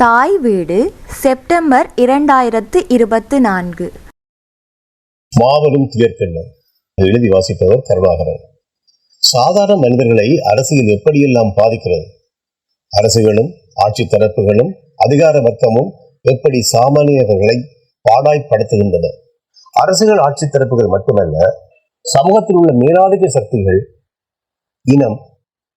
தாய் வீடு செப்டம்பர் இரண்டாயிரத்து இருபத்து நான்கு. மாபெரும் துயர்க்கண்ணம் எழுதி வாசிப்பவர் கருணாகரன். சாதாரண மனிதர்களை அரசியல் எப்படியெல்லாம் பாதிக்கிறது? அரசுகளும் ஆட்சி தரப்புகளும் அதிகார வர்க்கமும் எப்படி சாமானியர்களை பாடாய்ப்படுத்துகின்றன? அரசுகள் ஆட்சி தரப்புகள் மட்டுமல்ல சமூகத்தில் உள்ள மேலாதிக்க சக்திகள் இனம்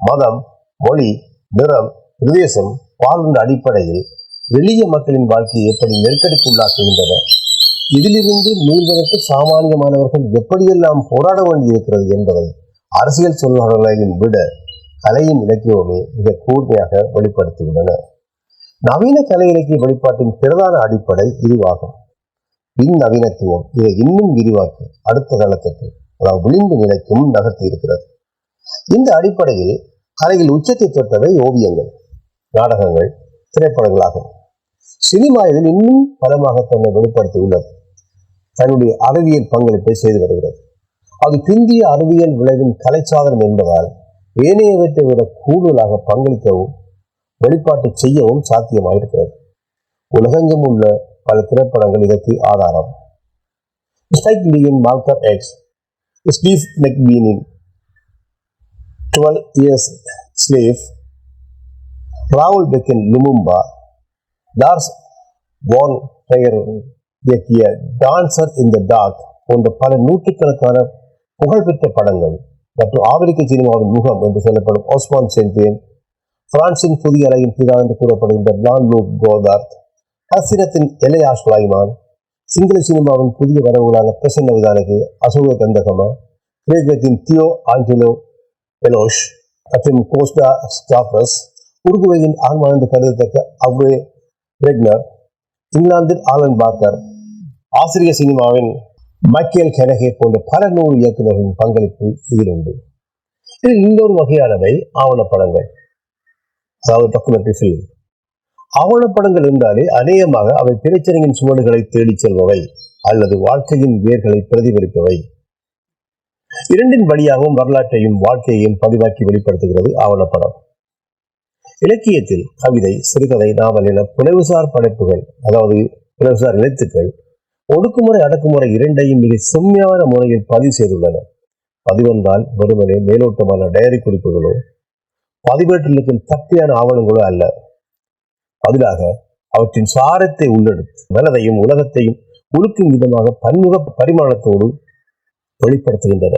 மதம் மொழி நிறம் பிரதேசம் வாழ்ந்த அடிப்படையில் எளிய மக்களின் வாழ்க்கையை எப்படி நெருக்கடிக்கு உள்ளாக்குகின்றன இதிலிருந்து மீள்வதற்கு சாமானியமானவர்கள் எப்படியெல்லாம் போராட வேண்டியிருக்கிறது என்பதை அரசியல் சொல்லாளர்களையும் விட கலையும் இலக்கியமே மிக கூர்மையாக வெளிப்படுத்தியுள்ளன. நவீன கலை இலக்கிய வெளிப்பாட்டின் பிரதான அடிப்படை இதுவாகும் பின் நவீனத்துவம் இதை இன்னும் விரிவாக்கி அடுத்த தளத்துக்கு அதாவது விளிம்பு நிலைக்கும் நகர்த்தி இருக்கிறது இந்த அடிப்படையில் கலையில் உச்சத்தை தொட்டவை ஓவியங்கள். நாடகங்கள் திரைப்படங்களாகும். சினிமா இதில் இன்னும் பலமாக தன்னை வெளிப்படுத்தியுள்ளது. தன்னுடைய அறிவியல் பங்களிப்பை செய்து வருகிறது. அது பிந்திய அறிவியல் விளைவின் கலைச்சாதனம் என்பதால் ஏனையவற்றை விட கூடுதலாக பங்களிக்கவும் வெளிப்பாட்டு செய்யவும் சாத்தியமாயிருக்கிறது. உலகெங்கும் உள்ள பல திரைப்படங்கள் இதற்கு ஆதாரம். ஸ்டைக் லீயின் மால்கர் எக்ஸ் ஸ்டீவ் மெக்பீனின் டுவெல் இயர்ஸ் ஸ்லேவ் ராகுல் பெக்கின் லுமும்பா லார்ஸ் வான் பெயர் இயக்கிய டான்சர் இன் த டாக் போன்ற பல நூற்றுக்கணக்கான புகழ்பெற்ற படங்கள் மற்றும் ஆப்பிரிக்க சினிமாவின் முகம் என்று சொல்லப்படும் ஓஸ்மான் சென்டேன் பிரான்சின் புதிய அலையின் பிதா என்று கூறப்படுகின்ற லான் லூக் கோதார்த் ஹசிரத்தின் எலையா ஸ்லாய்மான் சிங்கள சினிமாவின் புதிய வரவுகளான பிரசன்ன விதானகி அசோக கந்தகமா கிரேக்கத்தின் தியோ ஆஞ்சலோ பெலோஷ் மற்றும் கோஸ்டா ஸ்டாஃபஸ் உருகுவையின் ஆன்மா என்று கருதத்தக்க அவ்வே ரெக்னர் இங்கிலாந்தின் ஆலன் பாக்கர் ஆசிரிய சினிமாவின் மைக்கேல் கெனகே போன்ற பல நூறு இயக்குநர்களின் பங்களிப்பு இதில் உண்டு. இதில் இன்னொரு வகையானவை ஆவணப்படங்கள். அதாவது டாக்குமெண்ட்ரி ஃபிலிம் ஆவணப்படங்கள் என்றாலே அநேகமாக அவை பிரச்சனையின் சுவடுகளை தேடிச் செல்பவை அல்லது வாழ்க்கையின் வேர்களை பிரதிபலிப்பவை. இரண்டின் வழியாகவும் வரலாற்றையும் வாழ்க்கையையும் பதிவாக்கி வெளிப்படுத்துகிறது ஆவணப்படம். இலக்கியத்தில் கவிதை சிறுகதை நாவல் என புலவுசார் படைப்புகள் அதாவது புலவுசார் எழுத்துக்கள் ஒடுக்குமுறை அடக்குமுறை இரண்டையும் மிக செம்மையான முறையில் பதிவு செய்துள்ளன. பதிவந்தால் வெறுமனே மேலோட்டமான டயரி குறிப்புகளோ பதிவேட்டில் இருக்கும் தட்டியான ஆவணங்களோ அல்ல. பதிலாக அவற்றின் சாரத்தை உள்ளெடுத்து மனதையும் உலகத்தையும் உழுக்கும் விதமாக பன்முக பரிமாணத்தோடு வெளிப்படுத்துகின்றன.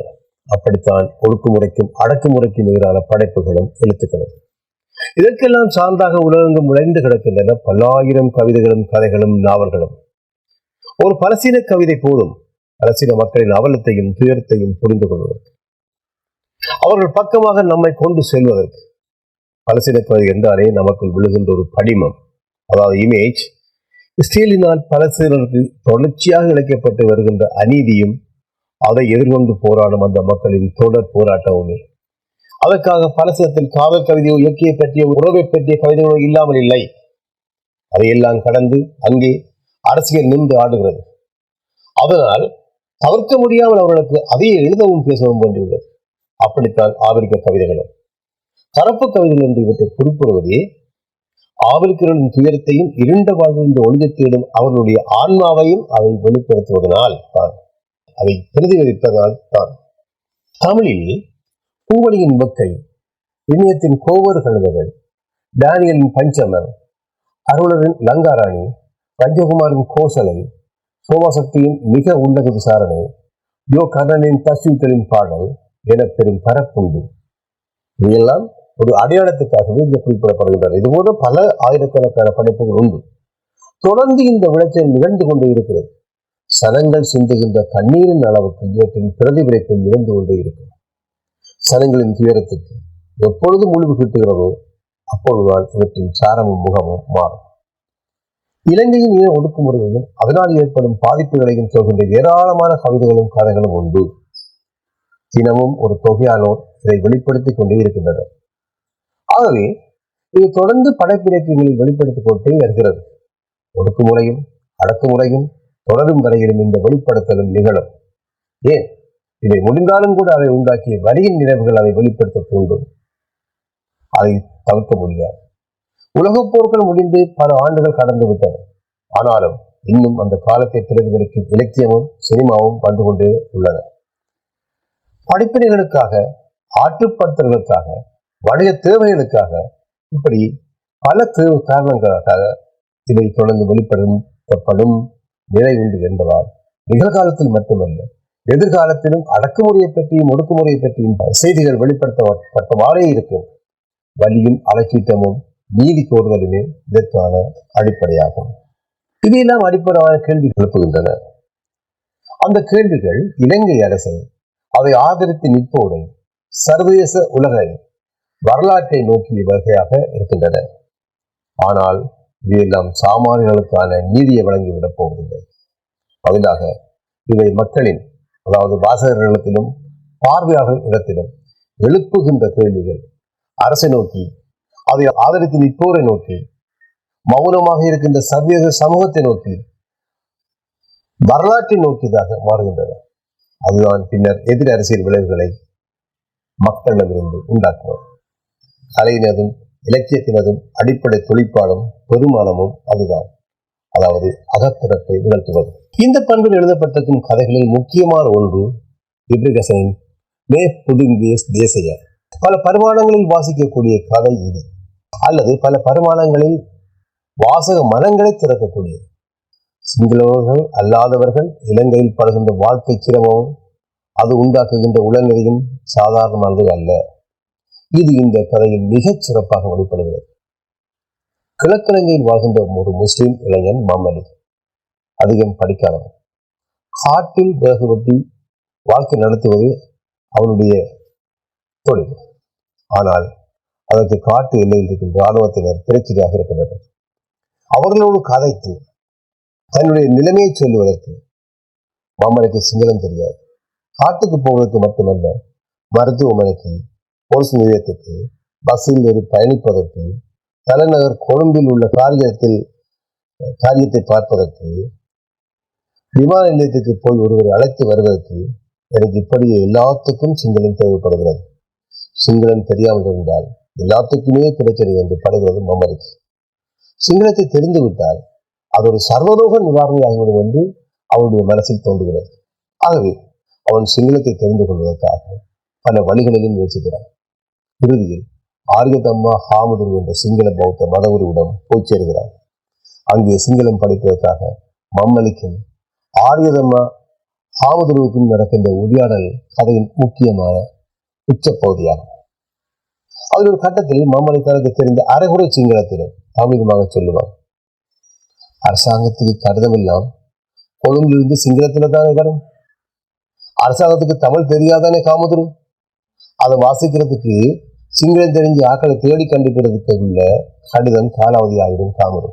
அப்படித்தான் ஒடுக்குமுறைக்கும் அடக்குமுறைக்கும் எதிரான படைப்புகளும் எழுத்துக்களும். இதற்கெல்லாம் சார்ந்தாக உலகங்கள் உழைந்து கிடக்கின்றன பல்லாயிரம் கவிதைகளும் கதைகளும் நாவல்களும். ஒரு பலசீன கவிதை போதும் பலசீன மக்களின் அவலத்தையும் துயரத்தையும் புரிந்து கொள்வதற்கு. அவர்கள் பக்கமாக நம்மை கொண்டு செல்வதற்கு. பலசீன கவிதை என்றாலே நமக்குள் விழுகின்ற ஒரு படிமம். அதாவது இமேஜ் இஸ்ரேலினால் பலசீனருக்கு தொடர்ச்சியாக இழைக்கப்பட்டு வருகின்ற அநீதியும் அதை எதிர்கொண்டு போராடும் அந்த மக்களின் தொடர் போராட்டமுமே. அதற்காக பலசத்தில் காதல் கவிதையோ இயற்கையை பற்றிய உறவை பற்றிய கவிதைகளோ இல்லாமல் இல்லை. அதையெல்லாம் கடந்து அங்கே அரசியல் நின்று ஆடுகிறது. அதனால் தவிர்க்க முடியாமல் அவர்களுக்கு அதையே எழுதவும் பேசவும் வேண்டியுள்ளது அப்படித்தான் ஆப்பிரிக்க கவிதைகளும். கரப்பு கவிதைகள் என்று இவற்றை குறிப்பிடுவதே ஆப்பிரிக்கர்களின் துயரத்தையும் இருண்ட வாழ்விலிருந்து ஒளிய தேடும் அவர்களுடைய ஆன்மாவையும் அவை வெளிப்படுத்துவதனால் தான். அதை பிரதிபலிப்பதால் தான். தமிழில் பூவணியின் முக்கை இணையத்தின் கோவர் கழுதைகள் டேனியலின் பஞ்சமர் அருளரின் லங்காராணி பஞ்சகுமாரின் கோசலை சோமசக்தியின் மிக உள்ளக விசாரணை யோ கர்ணனின் பசுக்களின் பாடல் என பெரும் பரப்புண்டு. இவையெல்லாம் ஒரு அடையாளத்துக்காகவே இங்கே குறிப்பிடப்படுகின்றன. இதுபோல பல ஆயிரக்கணக்கான படைப்புகள் உண்டு. தொடர்ந்து இந்த விளைச்சல் நிகழ்ந்து கொண்டே இருக்கிறது. சனங்கள் சிந்துகின்ற கண்ணீரின் அளவுக்கு இவற்றின் பிரதிபலிப்பு நிகழ்ந்து கொண்டே இருக்கிறது. சனங்களின் துயரத்துக்கு எப்பொழுது முடிவு கிட்டுகிறதோ அப்பொழுதுதான் இவற்றின் சாரமும் முகமும் மாறும். இலங்கையின் இன ஒடுக்குமுறையையும் அதனால் ஏற்படும் பாதிப்புகளையும் சொல்கின்ற ஏராளமான கவிதைகளும் கதைகளும் உண்டு. தினமும் ஒரு தொகையானோர் இதை வெளிப்படுத்திக் கொண்டே இருக்கின்றனர். ஆகவே இது தொடர்ந்து படைப்பிலக்கியங்களில் வெளிப்படுத்திக் கொண்டே வருகிறது. ஒடுக்குமுறையும் அடக்குமுறையும் தொடரும் வரையிலும் இந்த வெளிப்படுத்தலும் நிகழும். ஏன்? இதை முடிந்தாலும் கூட அதை உண்டாக்கிய வரியின் நினைவுகள் அதை வெளிப்படுத்த தூண்டும் அதை தவிர்க்க முடியாது. உலகப் போர்கள் முடிந்து பல ஆண்டுகள் கடந்து விட்டன. ஆனாலும் இன்னும் அந்த காலத்தை பிரதிபலிக்கும் இலக்கியமும் சினிமாவும் வந்து கொண்டே உள்ளன. படிப்பினைகளுக்காக ஆற்றுப்படுத்தல்களுக்காக வணிக தேவைகளுக்காக இப்படி பல தேவை காரணங்களுக்காக இதை தொடர்ந்து வெளிப்படுத்தப்படும் நிலை உண்டு என்பதால் நிகழ்காலத்தில் மட்டுமல்ல எதிர்காலத்திலும் அடக்குமுறையை பற்றியும் ஒடுக்குமுறையை பற்றியும் செய்திகள் வெளிப்படுத்தப்பட்டவாறே இருக்கும். வலியும் அலக்கீட்டமும் நீதி கோருதலுமே இதற்கான அடிப்படையாகும். இதையெல்லாம் அடிப்படையான கேள்விகள் எழுப்புகின்றன. அந்த கேள்விகள் இலங்கை அரசை அதை ஆதரித்து நிற்போரை சர்வதேச உலகை வரலாற்றை நோக்கிய வகையாக இருக்கின்றன. ஆனால் இவையெல்லாம் சாமானியர்களுக்கான நீதியை வழங்கிவிடப் போவதில்லை. பதிலாக இவை மக்களின் அதாவது வாசகர்களிடத்திலும் பார்வையாளர் இடத்திலும் எழுப்புகின்ற கேள்விகள். அரசை நோக்கி அதை ஆதரித்து நிற்போரை நோக்கி மௌனமாக இருக்கின்ற சர்வதேச சமூகத்தை நோக்கி வரலாற்றை நோக்கியதாக மாறுகின்றன. அதுதான் பின்னர் எதிர் அரசியல் விளைவுகளை மக்களிடமிருந்து உண்டாக்குவது. கலையினதும் இலக்கியத்தினதும் அடிப்படை தொழிற்பாடும் பெருமானமும் அதுதான். அதாவது அகத்திறப்பை நிகழ்த்துவது. இந்த பண்பில் எழுதப்பட்டிருக்கும் கதைகளில் முக்கியமான ஒன்று இப்ரிகசனின் மே தேசிய பல பரிமாணங்களில் வாசிக்கக்கூடிய கதை இது. அல்லது பல பரிமாணங்களில் வாசக மனங்களை திறக்கக்கூடிய. சிங்களவர்கள் அல்லாதவர்கள் இலங்கையில் படுகின்ற வாழ்க்கை சிரமமும் அது உண்டாக்குகின்ற உளநெறியும் சாதாரணமானது அல்ல. இது இந்த கதையில் மிகச் சிறப்பாக வெளிப்படுகிறது. கிழக்கிழங்கையில் வாழ்கின்ற ஒரு முஸ்லிம் இளைஞன் மம்மலி அதிகம் படிக்காதவன். காட்டில் விறகு வெட்டி வாழ்க்கை நடத்துவது அவனுடைய தொழில். ஆனால் அதற்கு காட்டு எல்லையில் இருக்கின்ற இராணுவத்தினர் பிரச்சனையாக இருக்கின்றனர். அவர்களோடு கதைத்து தன்னுடைய நிலைமையை சொல்லுவதற்கு மாமனுக்கு சிங்களம் தெரியாது. காட்டுக்கு போவதற்கு மட்டுமல்ல மருத்துவமனைக்கு போலீஸ் நிலையத்துக்கு பஸ்ஸில் ஏறி பயணிப்பதற்கு தலைநகர் கொழும்பில் உள்ள காரியத்தில் காரியத்தை பார்ப்பதற்கு விமான நிலையத்துக்கு போய் ஒருவரை அழைத்து வருவதற்கு எனக்கு இப்படியே எல்லாத்துக்கும் சிங்களம் தேவைப்படுகிறது. சிங்களம் தெரியாமல் இருந்தால் எல்லாத்துக்குமே பிரச்சனை என்று படுகிறது மம்மலிக்கு சிங்களத்தை தெரிந்து விட்டால் அது ஒரு சர்வரோக நிவாரணி ஆகிவிடும் என்று அவனுடைய மனசில் தோன்றுகிறது. ஆகவே அவன் சிங்களத்தை தெரிந்து கொள்வதற்காக பல வழிகளிலும் முயற்சிக்கிறான். இறுதியில் ஆரியதம்மா ஹாமுதுரு என்ற சிங்கள பௌத்த மதகுருவிடம் போய் சேருகிறான் அங்கே சிங்களம் படிப்பதற்காக மம்மலிக்கும் ஆரியதம்மா ஆவதுருவுக்கும் நடக்கின்ற உரையாடல் கதையின் முக்கியமான உச்சப்பகுதியாகும். அதில் ஒரு கட்டத்தில் மாமலை தனக்கு தெரிந்த அரைகுறை சிங்களத்திலும் தமிழமாக சொல்லுவார். அரசாங்கத்துக்கு கடிதமெல்லாம் கொழும்பிலிருந்து சிங்களத்தில் தானே வரும்? அரசாங்கத்துக்கு தமிழ் தெரியாதானே காமதுரு? அதை வாசிக்கிறதுக்கு சிங்களம் தெரிஞ்ச ஆக்களை தேடி கண்டுக்கிறதுக்கு உள்ள கடிதம் காலாவதி ஆகிடும் காமுரு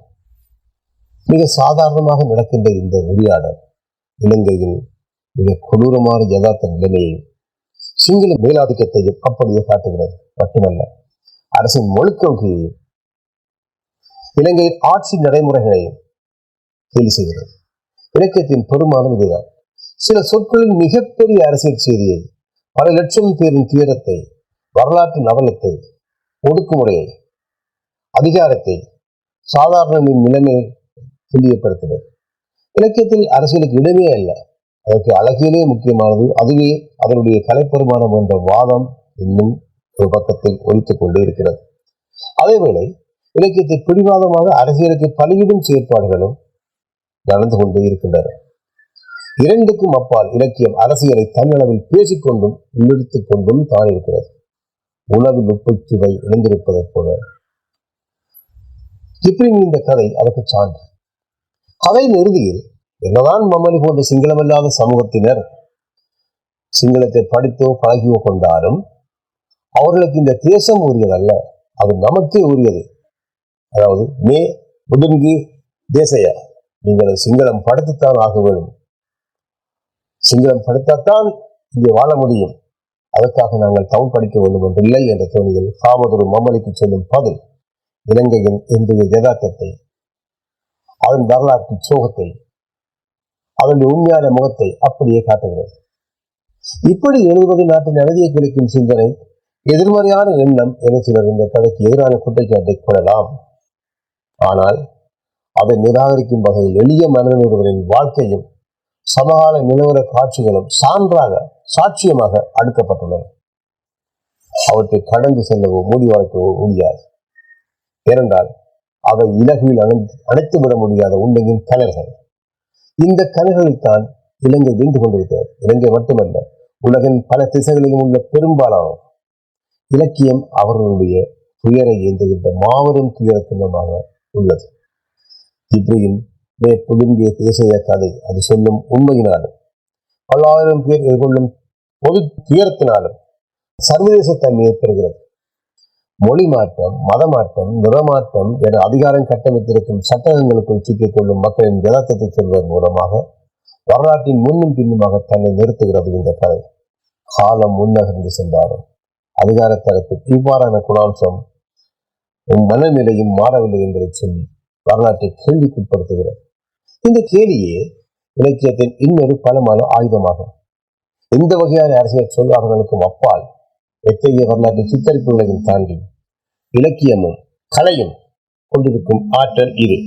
மிக சாதாரணமாக நடக்கின்ற இந்த உரையாடல் இலங்கையில் மிக கொடூரமான யதார்த்த நிலைமையை சிங்கள மேலாதிக்கத்தையும் அப்படியே காட்டுகிறது. மட்டுமல்ல அரசின் மொழிக்கொள்கை இலங்கையின் ஆட்சி நடைமுறைகளையும் கேலி செய்கிறது. இலக்கியத்தின் பெருமானம் இதுதான். சில சொற்களின் மிகப்பெரிய அரசியல் செய்தியை பல லட்சம் பேரின் துயரத்தை வரலாற்று நவலத்தை ஒடுக்குமுறையை அதிகாரத்தை சாதாரண நிலைமையை துல்லியப்படுத்துகிறது. இலக்கியத்தில் அரசியலுக்கு இடமே அல்ல. அதற்கு அழகியலே முக்கியமானது. அதுவே அதனுடைய கலைப்பெருமானம் என்ற வாதம் இன்னும் ஒரு பக்கத்தில் ஒழித்துக் கொண்டே இருக்கிறது. அதேவேளை இலக்கியத்தை பிடிவாதமாக அரசியலுக்கு பலியிடும் செயற்பாடுகளும் நடந்து கொண்டே இருக்கின்றன. இரண்டுக்கும் அப்பால் இலக்கியம் அரசியலை தன்னளவில் பேசிக்கொண்டும் உள்ளெடுத்துக் கொண்டும் தான் இருக்கிறது உணவில் உப்பு சுவை இணைந்திருப்பதைப் போல. இப்படி இந்த கதை அதற்கு சான்று. அதன் இறுதியில் என்னதான் மம்மலி போன்ற சிங்களமல்லாத சமூகத்தினர் சிங்களத்தை படித்தோ பழகியோ கொண்டாலும் அவர்களுக்கு இந்த தேசம் உரியதல்ல. அது நமக்கே உரியது. அதாவது மே முதுங்கி தேசையா? நீங்கள் சிங்களம் படுத்துத்தான் ஆக வேண்டும். சிங்களம் படித்தாத்தான் இங்கே வாழ முடியும். அதற்காக நாங்கள் தமிழ் படிக்க வேண்டும் என்று இல்லை என்ற தோணியில் காமதுரு மம்மலிக்கு சொல்லும் பதில் இலங்கையின் இன்றைய யதார்த்தத்தை அதன் வரலாற்று சோகத்தை அதனுடைய உண்மையான முகத்தை அப்படியே காட்டுகிறது. இப்படி எழுதுவது நாட்டின் அநீதியை குறிக்கும் சிந்தனை எதிர்மறையான எண்ணம் என சிலர் இந்த கதைக்கு எதிரான குற்றச்சாட்டை கொள்ளலாம். ஆனால் அதை நிராகரிக்கும் வகையில் எளிய மனிதன் ஒருவரின் வாழ்க்கையும் சமகால நிலவர காட்சிகளும் சான்றாக சாட்சியமாக அடுக்கப்பட்டுள்ளன. அவற்றை கடந்து செல்லவோ முடிவாய்க்கவோ முடியாது. ஏனென்றால் அவை இலகுவில் அணைத்து அணைத்து விட முடியாத உண்மையின் கனல்கள் இந்த கனல்களில்தான் இலங்கை வீழ்ந்து கொண்டிருக்கிறது. இலங்கை மட்டுமல்ல உலகின் பல திசைகளிலும் உள்ள பெரும்பாலானோர். இலக்கியம் அவர்களுடைய துயரை ஏந்துகின்ற மாபெரும் துயர சின்னமாக உள்ளது. இப்ரியின் மேற்புடுங்கிய தேசிய கதை அது சொல்லும் உண்மையினாலும் பல்லாயிரம் பேர் எதிர்கொள்ளும் பொது துயரத்தினாலும் சர்வதேச தன்மையை பெறுகிறது. மொழி மாற்றம் மத மாற்றம் நிறமாற்றம் என அதிகாரம் கட்டமைத்திருக்கும் சட்டங்களுக்குள் சிக்கிக்கொள்ளும் மக்களின் யதார்த்தத்தை சொல்வதன் மூலமாக வரலாற்றின் முன்னும் பின்னுமாக தன்னை நிறுத்துகிறது இந்த கதை. காலம் முன்னகர்ந்து சென்றாலும் அதிகார தரத்தில் இவ்வாறான குணாம்சம் உன் மனநிலையும் மாறவில்லை என்பதை சொல்லி வரலாற்றை கேள்விக்குட்படுத்துகிறது. இந்த கேள்வியே இலக்கியத்தின் இன்னொரு பலமான ஆயுதமாகும். எந்த வகையான அரசியல் சொல்லாளர்களுக்கும் அப்பால் எத்தகைய வரலாற்று சித்தரிப்புகளையும் தாண்டி இலக்கியமும் கலையும் கொண்டிருக்கும் ஆற்றல் இது.